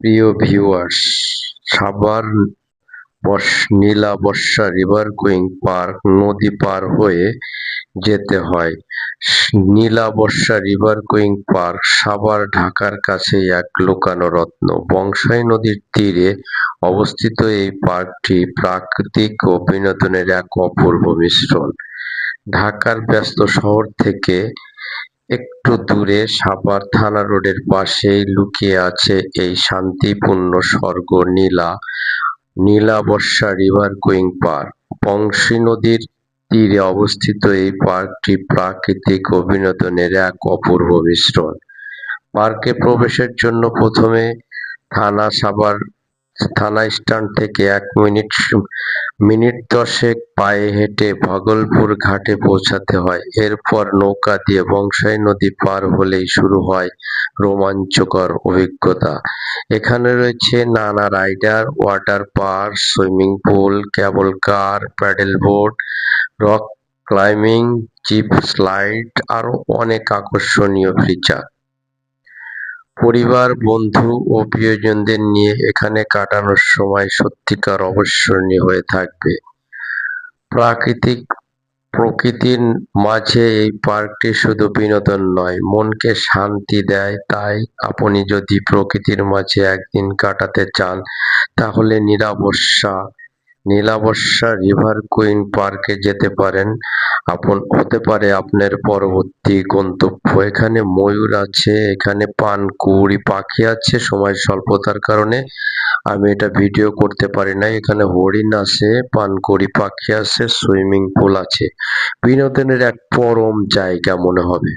প্রিয় viewers Savar Nila Barsha river going park নদী পার হয়ে যেতে হয়। Nila Barsha river going park Savar ঢাকার কাছে এক লুকানো রত্ন বংশাই নদীর তীরে অবস্থিত এই পার্কটি প্রাকৃতিক ও বিনোদনের এক অপূর্ব মিশ্রণ। ঢাকার ব্যস্ত শহর থেকে একটু দূরে সাভার থানা রোডের পাশেই লুকিয়ে আছে এই শান্তিপূর্ণ স্বর্গ Nila Nila Barsha river going park. Bangshi নদীর তীরে অবস্থিত এই পার্কটি প্রাকৃতিক ও এক অপূর্ব মিশ্রণ। পার্কে প্রবেশের জন্য প্রথমে থানা সাভার থানা স্ট্যান্ড থেকে এক মিনিট মিনিট দশেক পায়ে হেঁটে ভাগলপুর ঘাটে পৌঁছাতে হয়। এরপর নৌকা দিয়ে বংশাই নদী পার হলেই শুরু হয় রোমাঞ্চকর অভিজ্ঞতা। এখানে রয়েছে নানা rider, water park, swimming pool, cable car, paddle boat, rock climbing, zip slide, আরও অনেক আকর্ষণীয় ফিচার। পরিবার বন্ধু ও প্রিয়জনদের নিয়ে এখানে কাটানোর সময় সত্যিকার অবিস্মরণীয় হয়ে থাকবে। প্রাকৃতিক প্রকৃতির মাঝে এই পার্কটি শুধু বিনোদন নয় মনকে শান্তি দেয়। তাই আপনি যদি প্রকৃতির মাঝে একদিন কাটাতে চান তাহলে নিরাবস্যা নীলাবস্যা রিভার কুইন পার্কে যেতে পারেন। আপন হতে পারে আপনার পরবর্তী গন্তব্য। এখানে ময়ূর আছে, এখানে পানকুড়ি পাখি আছে, সময় স্বল্পতার কারণে আমি এটা ভিডিও করতে পারি না এখানে হরিণ আছে পানকুড়ি পাখি আছে, সুইমিং পুল আছে। বিনোদনের এক পরম জায়গা মনে হবে।